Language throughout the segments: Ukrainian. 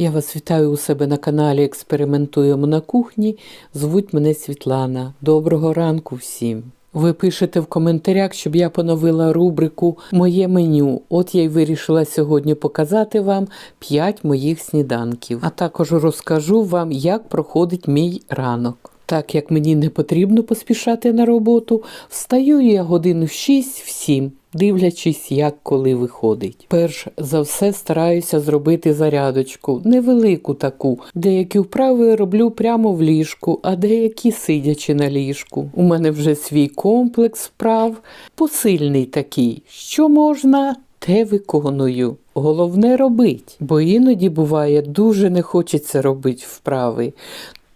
Я вас вітаю у себе на каналі Експериментуємо на кухні. Звуть мене Світлана. Доброго ранку всім. Ви пишете в коментарях, щоб я поновила рубрику Моє меню. От я й вирішила сьогодні показати вам 5 моїх сніданків, а також розкажу вам, як проходить мій ранок. Так як мені не потрібно поспішати на роботу, встаю я годину в 6-7, дивлячись, як коли виходить. Перш за все стараюся зробити зарядочку, невелику таку. Деякі вправи роблю прямо в ліжку, а деякі сидячи на ліжку. У мене вже свій комплекс вправ, посильний такий. Що можна, те виконую. Головне робить, бо іноді буває дуже не хочеться робити вправи.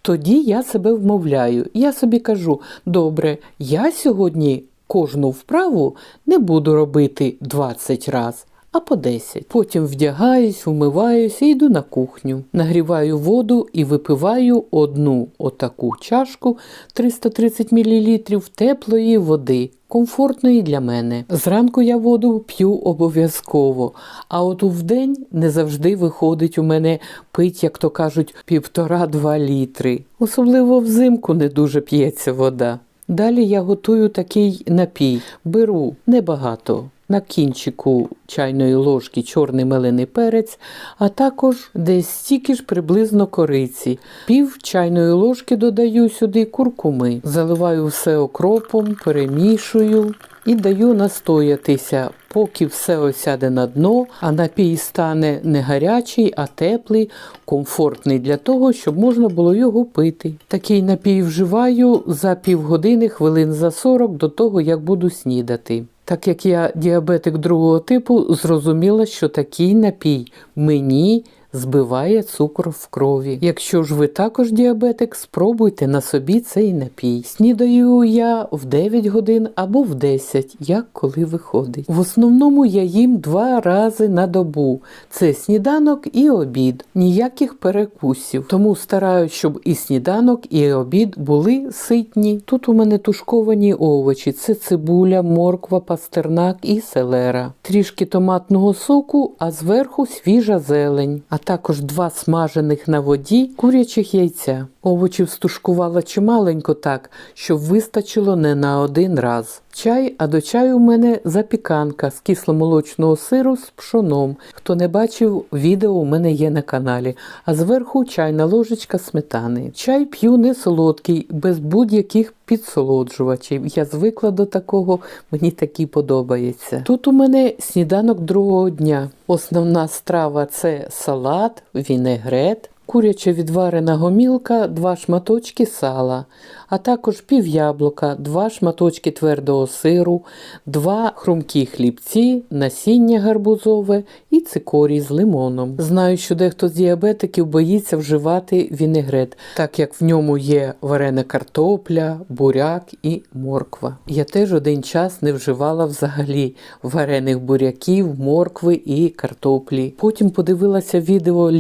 Тоді я себе вмовляю. Я собі кажу: добре, я сьогодні кожну вправу не буду робити 20 раз, а по 10. Потім вдягаюсь, вмиваюся і йду на кухню. Нагріваю воду і випиваю одну отаку чашку 330 мл теплої води. Комфортної для мене. Зранку я воду п'ю обов'язково, а от вдень не завжди виходить у мене пить, як то кажуть, півтора-два літри. Особливо взимку не дуже п'ється вода. Далі я готую такий напій. Беру небагато. На кінчику чайної ложки чорний мелений перець, а також десь стільки ж приблизно кориці. Пів чайної ложки додаю сюди куркуми. Заливаю все окропом, перемішую і даю настоятися, поки все осяде на дно, а напій стане не гарячий, а теплий, комфортний для того, щоб можна було його пити. Такий напій вживаю за півгодини, хвилин за 40 до того, як буду снідати. Так як я діабетик другого типу, зрозуміла, що такий напій мені збиває цукор в крові. Якщо ж ви також діабетик, спробуйте на собі цей напій. Снідаю я в 9 годин або в 10, як коли виходить. В основному я їм два рази на добу. Це сніданок і обід, ніяких перекусів. Тому стараюсь, щоб і сніданок, і обід були ситні. Тут у мене тушковані овочі: це цибуля, морква, пастернак і селера. Трішки томатного соку, а зверху свіжа зелень. А також два смажених на воді курячих яйця. Овочів стушкувала чималенько так, щоб вистачило не на один раз. Чай, а до чаю у мене запіканка з кисломолочного сиру з пшоном. Хто не бачив, відео у мене є на каналі, а зверху чайна ложечка сметани. Чай п'ю не солодкий, без будь-яких підсолоджувачів. Я звикла до такого, мені такий подобається. Тут у мене сніданок другого дня. Основна страва це салат, вінегрет. Куряча відварена гомілка, два шматочки сала, а також пів яблука, два шматочки твердого сиру, два хрумкі хлібці, насіння гарбузове і цикорій з лимоном. Знаю, що дехто з діабетиків боїться вживати вінегрет, так як в ньому є варена картопля, буряк і морква. Я теж один час не вживала взагалі варених буряків, моркви і картоплі. Потім подивилася відео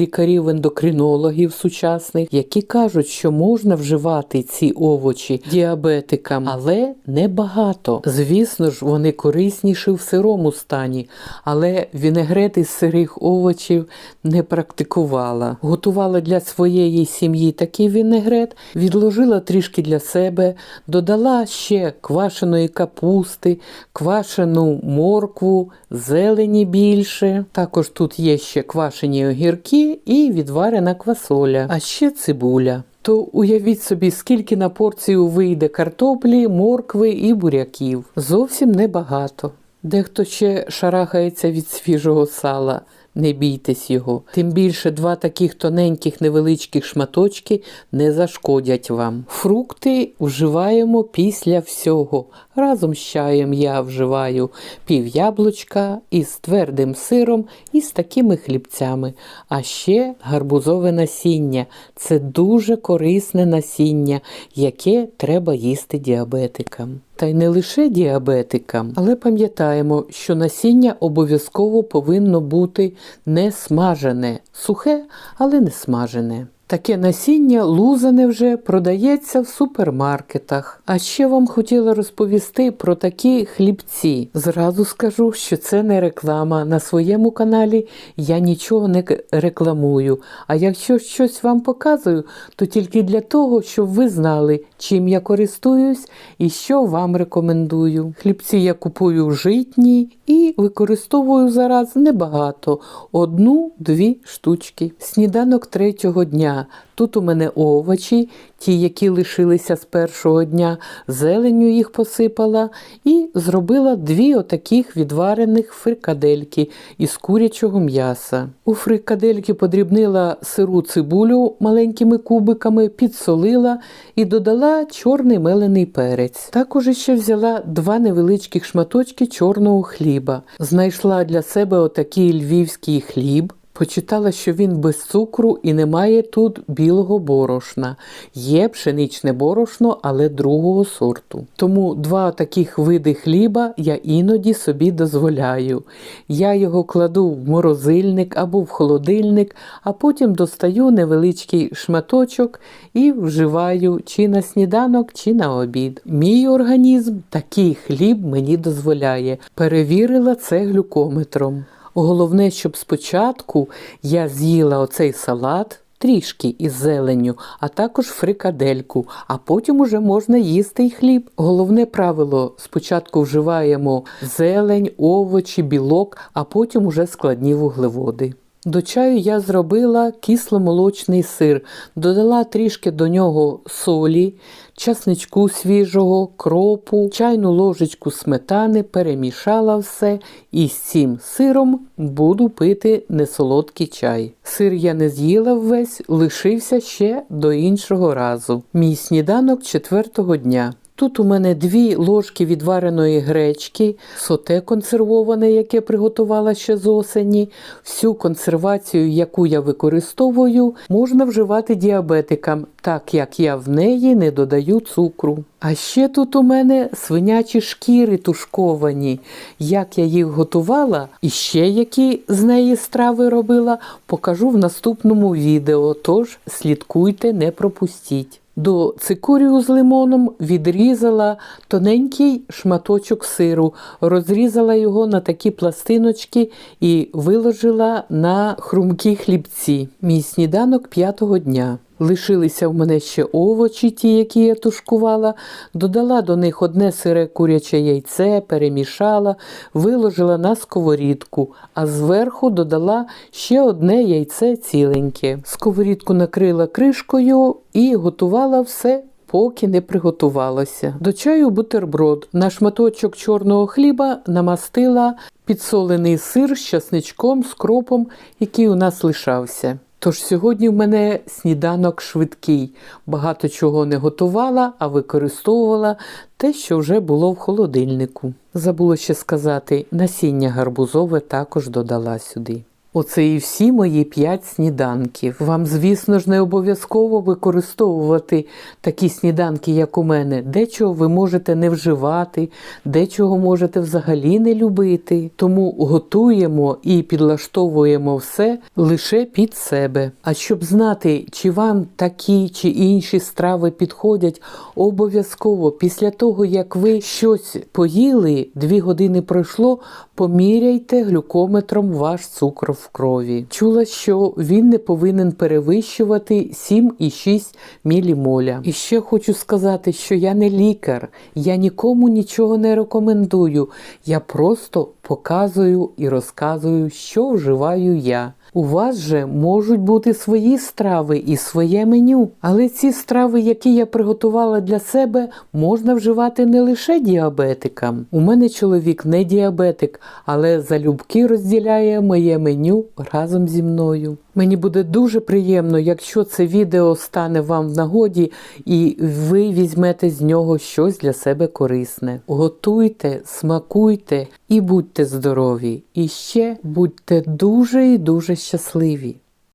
лікарів-ендокринологів сучасних, які кажуть, що можна вживати ці овочі діабетикам, але не багато. Звісно ж, вони корисніші в сирому стані, але вінегрет із сирих овочів не практикувала. Готувала для своєї сім'ї такий вінегрет, відложила трішки для себе, додала ще квашеної капусти, квашену моркву, зелені більше. Також тут є ще квашені огірки і відварена квасоля, а ще цибуля. То уявіть собі, скільки на порцію вийде картоплі, моркви і буряків. Зовсім небагато. Дехто ще шарахається від свіжого сала. Не бійтесь його. Тим більше два таких тоненьких невеличких шматочки не зашкодять вам. Фрукти вживаємо після всього. Разом з чаєм я вживаю пів яблучка із твердим сиром і з такими хлібцями. А ще гарбузове насіння. Це дуже корисне насіння, яке треба їсти діабетикам. Та й не лише діабетикам, але пам'ятаємо, що насіння обов'язково повинно бути не смажене, сухе, але не смажене. Таке насіння лузане вже продається в супермаркетах. А ще вам хотіла розповісти про такі хлібці. Зразу скажу, що це не реклама. На своєму каналі я нічого не рекламую. А якщо щось вам показую, то тільки для того, щоб ви знали, чим я користуюсь і що вам рекомендую. Хлібці я купую житні і використовую зараз небагато одну-дві штучки. Сніданок третього дня. Тут у мене овочі, ті, які лишилися з першого дня, зеленню їх посипала і зробила дві отаких відварених фрикадельки із курячого м'яса. У фрикадельки подрібнила сиру цибулю маленькими кубиками, підсолила і додала чорний мелений перець. Також ще взяла два невеличких шматочки чорного хліба. Знайшла для себе отакий львівський хліб. Почитала, що він без цукру і немає тут білого борошна. Є пшеничне борошно, але другого сорту. Тому два таких види хліба я іноді собі дозволяю. Я його кладу в морозильник або в холодильник, а потім достаю невеличкий шматочок і вживаю чи на сніданок, чи на обід. Мій організм такий хліб мені дозволяє. Перевірила це глюкометром. Головне, щоб спочатку я з'їла оцей салат. Трішки із зеленню, а також фрикадельку, а потім уже можна їсти й хліб. Головне правило: спочатку вживаємо зелень, овочі, білок, а потім уже складні вуглеводи. До чаю я зробила кисломолочний сир, додала трішки до нього солі, часничку свіжого, кропу, чайну ложечку сметани, перемішала все і з цим сиром буду пити несолодкий чай. Сир я не з'їла ввесь, лишився ще до іншого разу. Мій сніданок четвертого дня. Тут у мене дві ложки відвареної гречки, соте консервоване, яке приготувала ще з осені. Всю консервацію, яку я використовую, можна вживати діабетикам, так як я в неї не додаю цукру. А ще тут у мене свинячі шкіри тушковані. Як я їх готувала і ще які з неї страви робила, покажу в наступному відео. Тож слідкуйте, не пропустіть. До цикорію з лимоном відрізала тоненький шматочок сиру, розрізала його на такі пластиночки і виложила на хрумкі хлібці. Мій сніданок п'ятого дня. Лишилися в мене ще овочі, ті, які я тушкувала, додала до них одне сире куряче яйце, перемішала, виложила на сковорідку, а зверху додала ще одне яйце ціленьке. Сковорідку накрила кришкою і готувала все. Поки не приготувалося. До чаю бутерброд. На шматочок чорного хліба намастила підсолений сир з часничком, з кропом, який у нас лишався. Тож сьогодні в мене сніданок швидкий. Багато чого не готувала, а використовувала те, що вже було в холодильнику. Забула ще сказати, насіння гарбузове також додала сюди. Оце і всі мої п'ять сніданків. Вам, звісно ж, не обов'язково використовувати такі сніданки, як у мене. Дечого ви можете не вживати, дечого можете взагалі не любити. Тому готуємо і підлаштовуємо все лише під себе. А щоб знати, чи вам такі чи інші страви підходять, обов'язково після того, як ви щось поїли, дві години пройшло, поміряйте глюкометром ваш цукор в крові. Чула, що він не повинен перевищувати 7,6 мілімоля. І ще хочу сказати, що я не лікар, я нікому нічого не рекомендую. Я просто показую і розказую, що вживаю я. У вас же можуть бути свої страви і своє меню, але ці страви, які я приготувала для себе, можна вживати не лише діабетикам. У мене чоловік не діабетик, але залюбки розділяє моє меню разом зі мною. Мені буде дуже приємно, якщо це відео стане вам в нагоді і ви візьмете з нього щось для себе корисне. Готуйте, смакуйте і будьте здорові. І ще будьте дуже і дуже щасливі.